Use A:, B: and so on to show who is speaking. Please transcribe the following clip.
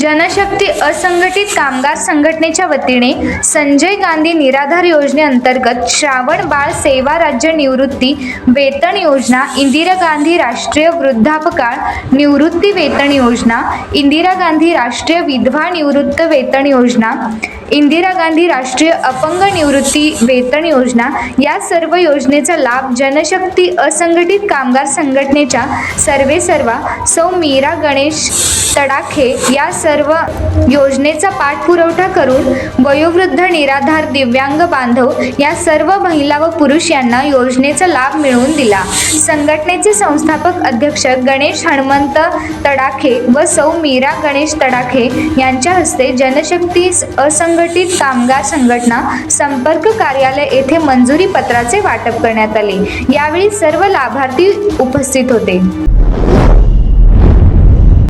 A: जनशक्ती असंघटित कामगार संघटनेच्या वतीने संजय गांधी निराधार योजनेअंतर्गत श्रावण बाळ सेवा राज्य निवृत्ती वेतन योजना इंदिरा गांधी राष्ट्रीय वृद्धापकाळ निवृत्ती वेतन योजना इंदिरा गांधी राष्ट्रीय विधवा निवृत्त वेतन योजना इंदिरा गांधी राष्ट्रीय अपंग निवृत्ती वेतन योजना या सर्व योजनेचा लाभ जनशक्ती असंघटित कामगार संघटनेच्या सर्वे सर्वा सौ मीरा गणेश तडाखे या सर्व योजनेचा पाठपुरवठा करून वयोवृद्ध निराधार दिव्यांग बांधव या सर्व महिला व पुरुष यांना योजनेचा लाभ मिळवून दिला संघटनेचे संस्थापक अध्यक्ष गणेश हनुमंत तडाखे व सौ मीरा गणेश तडाखे यांच्या हस्ते जनशक्ती असंघटित कामगार संघटना संपर्क कार्यालय येथे मंजुरी पत्राचे वाटप करण्यात आले यावेळी सर्व लाभार्थी उपस्थित होते